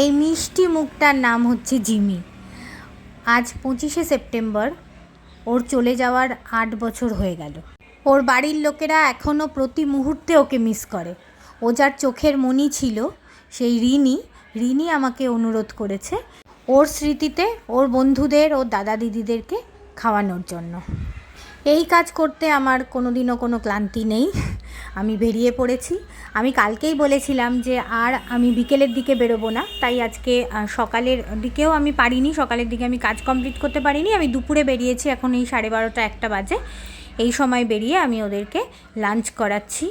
এই মিষ্টি মুখটার নাম হচ্ছে জিমি। আজ পঁচিশে সেপ্টেম্বর, ওর চলে যাওয়ার আট বছর হয়ে গেল। ওর বাড়ির লোকেরা এখনও প্রতি মুহূর্তে ওকে মিস করে। ও যার চোখের মনি ছিল, সেই রিনি রিনি আমাকে অনুরোধ করেছে ওর স্মৃতিতে ওর বন্ধুদের ওর দাদা দিদিদেরকে খাওয়ানোর জন্য। এই কাজ করতে আমার কোনো দিনও কোনো ক্লান্তি নেই। আমি বেরিয়ে পড়েছি। আমি কালকেই বলেছিলাম যে আর আমি বিকেলের দিকে বেরোবো না, তাই আজকে সকালের দিকেও আমি পারিনি, সকালের দিকে আমি কাজ কমপ্লিট করতে পারিনি। আমি দুপুরে বেরিয়েছি, এখন এই সাড়ে বারোটা একটা বাজে। এই সময় বেরিয়ে আমি ওদেরকে লাঞ্চ করাচ্ছি।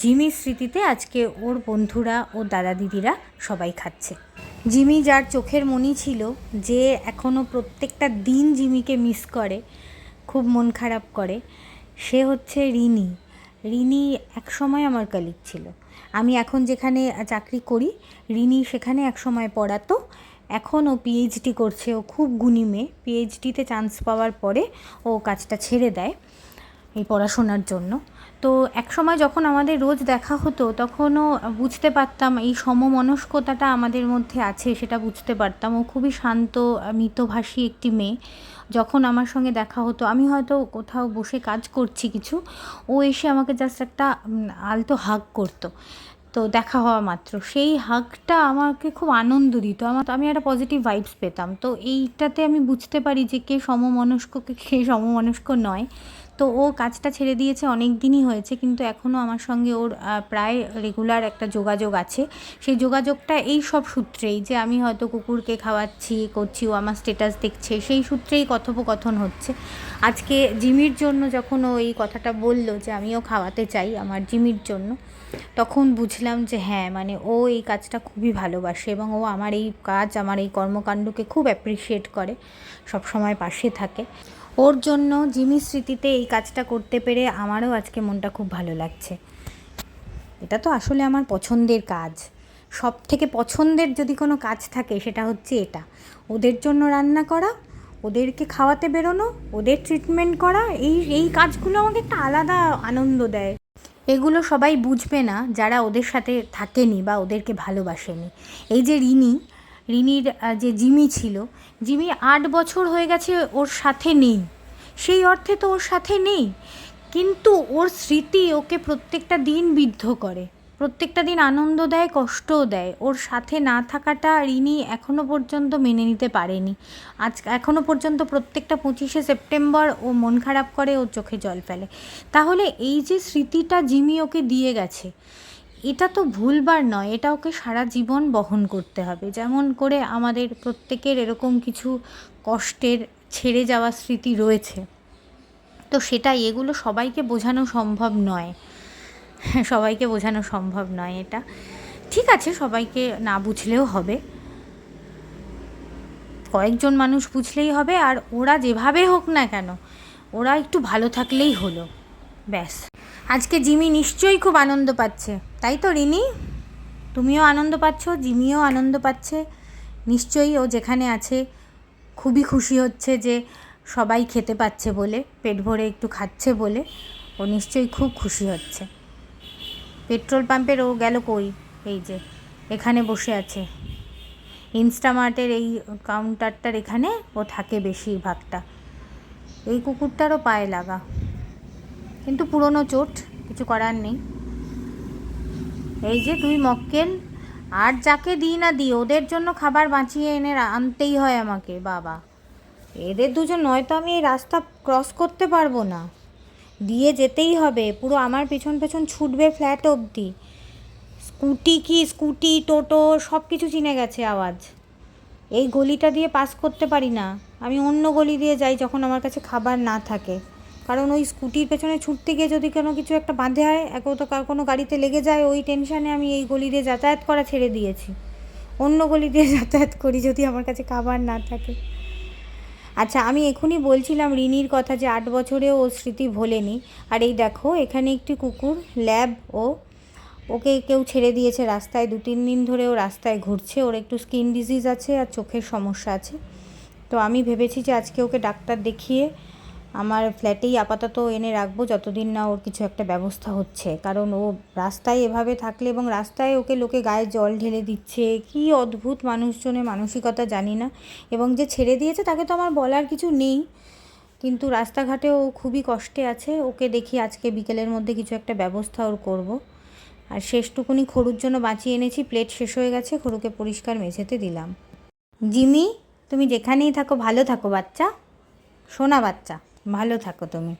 জিমির স্মৃতিতে আজকে ওর বন্ধুরা ও দাদা দিদিরা সবাই খাচ্ছে। জিমি যার চোখের মনি ছিল, যে এখনও প্রত্যেকটা দিন জিমিকে মিস করে, খুব মন খারাপ করে, সে হচ্ছে রিনি। রিনি একসময় আমার কালিগ ছিল। আমি এখন যেখানে চাকরি করি, রিনি সেখানে এক সময় পড়াতো। এখন ও পিএইচডি করছে, ও খুব গুণী মেয়ে। পিএইচডিতে চান্স পাওয়ার পরে ও কাজটা ছেড়ে দেয়। এই পড়াশোনার জন্য। তো একসময় যখন আমাদের রোজ দেখা হতো, তখনও বুঝতে পারতাম এই সমমনস্কতাটা আমাদের মধ্যে আছে, সেটা বুঝতে পারতাম। ও খুবই শান্ত, মিতভাষী একটি মেয়ে। যখন আমার সঙ্গে দেখা হতো, আমি হয়তো কোথাও বসে কাজ করছি কিছু, ও এসে আমাকে জাস্ট একটা আলতো হাগ করতো। তো দেখা হওয়া মাত্র। সেই হাগটা আমাকে খুব আনন্দ দিত। আমার আমি একটা পজিটিভ ভাইবস পেতাম। তো এইটাতে আমি বুঝতে পারি যে কে সমমনস্ককে কে সমমনস্ক নয়। তো ও কাজটা ছেড়ে দিয়েছে, অনেক দিনই হয়েছে, কিন্তু এখনও আমার সঙ্গে ওর প্রায় রেগুলার একটা যোগাযোগ আছে। সেই যোগাযোগটা এই সব সূত্রেই যে আমি হয়তো কুকুরকে খাওয়াচ্ছি, করছি, ও আমার স্টেটাস দেখছে, সেই সূত্রেই কথোপকথন হচ্ছে। আজকে জিমির জন্য যখন ও এই কথাটা বলল যে আমিও খাওয়াতে চাই আমার জিমির জন্য, তখন বুঝলাম যে হ্যাঁ মানে ও এই কাজটা খুবই ভালোবাসে এবং ও আমার এই কাজ, আমার এই কর্মকাণ্ডকে খুব অ্যাপ্রিসিয়েট করে সব সময় পাশে থাকে। ওর জন্য জিমির স্মৃতিতে এই কাজটা করতে পেরে আমারও আজকে মনটা খুব ভালো লাগছে। এটা তো আসলে আমার পছন্দের কাজ। সব থেকে পছন্দের যদি কোনো কাজ থাকে সেটা হচ্ছে এটা। ওদের জন্য রান্না করা, ওদেরকে খাওয়াতে বেরোনো, ওদের ট্রিটমেন্ট করা, এই এই কাজগুলো আমাকে একটা আলাদা আনন্দ দেয়। এগুলো সবাই বুঝবে না যারা ওদের সাথে থাকেনি বা ওদেরকে ভালোবাসেনি। এই যে রিনি রিনির যে জিমি ছিল, জিমি আট বছর হয়ে গেছে ওর সাথে নেই। সেই অর্থে তো ওর সাথে নেই। কিন্তু ওর স্মৃতি ওকে প্রত্যেকটা দিন বিদ্ধ করে, প্রত্যেকটা দিন আনন্দ দেয়, কষ্টও দেয়। ওর সাথে না থাকাটা রিনি এখনও পর্যন্ত মেনে নিতে পারেনি। আজ এখনও পর্যন্ত প্রত্যেকটা পঁচিশে সেপ্টেম্বর ও মন খারাপ করে, ওর চোখে জল ফেলে। তাহলে এই যে স্মৃতিটা জিমি ওকে দিয়ে গেছে এটা তো ভুলবার নয়, এটা ওকে সারা জীবন বহন করতে হবে। যেমন করে আমাদের প্রত্যেকের এরকম কিছু কষ্টের ছেড়ে যাওয়া স্মৃতি রয়েছে। তো সেটাই, এগুলো সবাইকে বোঝানো সম্ভব নয়। সবাইকে বোঝানো সম্ভব নয় এটা। ঠিক আছে, সবাইকে না বুঝলেও হবে। কয়েকজন মানুষ বুঝলেই হবে, আর ওরা যেভাবে হোক না কেন, ওরা একটু ভালো থাকলেই হলো। ব্যাস। আজকে জিমি নিশ্চয়ই খুব আনন্দ পাচ্ছে। তাই তো, রিনি? তুমিও আনন্দ পাচ্ছ, জিমিও আনন্দ পাচ্ছে। নিশ্চয়ই ও যেখানে আছে খুবই খুশি হচ্ছে যে সবাই খেতে পাচ্ছে বলে, পেট ভরে একটু খাচ্ছে বলে, ও নিশ্চয়ই খুব খুশি হচ্ছে। পেট্রোল পাম্পের ও গেল কই? এই যে, এখানে বসে আছে। ইনস্টামার্টের এই কাউন্টারটার এখানে ও থাকে বেশিরভাগটা। এই কুকুরটারও পায়ে লাগা। কিন্তু পুরনো চোট, কিছু করার নেই। এই যে তুই মক্কেল, আর যাকে দিই না দিই, ওদের জন্য খাবার বাঁচিয়ে এনে আনতেই হয় আমাকে, বাবা। এদের দুজন নয়তো আমি এই রাস্তা ক্রস করতে পারব না। দিয়ে যেতেই হবে, পুরো আমার পেছন পেছন ছুটবে ফ্ল্যাট অবধি। স্কুটি কি স্কুটি, টোটো সব কিছু চিনে গেছে আওয়াজ। এই গলিটা দিয়ে পাস করতে পারি না। আমি অন্য গলি দিয়ে যাই যখন আমার কাছে খাবার না থাকে। কারণ ওই স্কুটির পেছনে ছুটতে গিয়ে যদি কোনো কিছু একটা বাঁধে হয়, এক তো কার কোনো গাড়িতে লেগে যায়, ওই টেনশানে আমি এই গলি দিয়ে যাতায়াত করা ছেড়ে দিয়েছি। অন্য গলি দিয়ে যাতায়াত করি যদি আমার কাছে খাবার না থাকে। আচ্ছা আমি এখনই বলছিলাম রিনির কথা যে আট বছরে ও স্মৃতি ভোলেনি। আর এই দেখো, এখানে একটি কুকুর, ল্যাব ও, ওকে কেউ ছেড়ে দিয়েছে রাস্তায়। দু তিন দিন ধরে ও রাস্তায় ঘুরছে। ওর একটু স্কিন ডিজিজ আছে আর চোখের সমস্যা আছে। তো আমি ভেবেছি যে আজকে ওকে ডাক্তার দেখিয়ে আমার ফ্ল্যাটেই আপাতত এনে রাখব যতদিন না ওর কিছু একটা ব্যবস্থা হচ্ছে। কারণ ও রাস্তায় এভাবে থাকলে এবং রাস্তায় ওকে লোকে গায়ে জল ঢেলে দিচ্ছে, কী অদ্ভুত মানুষজনের মানসিকতা জানি না। এবং যে ছেড়ে দিয়েছে তাকে তো আমার বলার কিছু নেই। কিন্তু রাস্তাঘাটে ও খুবই কষ্টে আছে। ওকে দেখি আজকে বিকেলের মধ্যে কিছু একটা ব্যবস্থা ওর করব। আর শেষটুকুনি খড়ুর জন্য বাঁচিয়ে এনেছি প্লেট শেষ হয়ে গেছে, খরুকে পরিষ্কার মেঝেতে দিলাম। জিমি, তুমি যেখানেই থাকো, ভালো থাকো বাচ্চা। সোনা বাচ্চা। ভালো থাকো তুমি।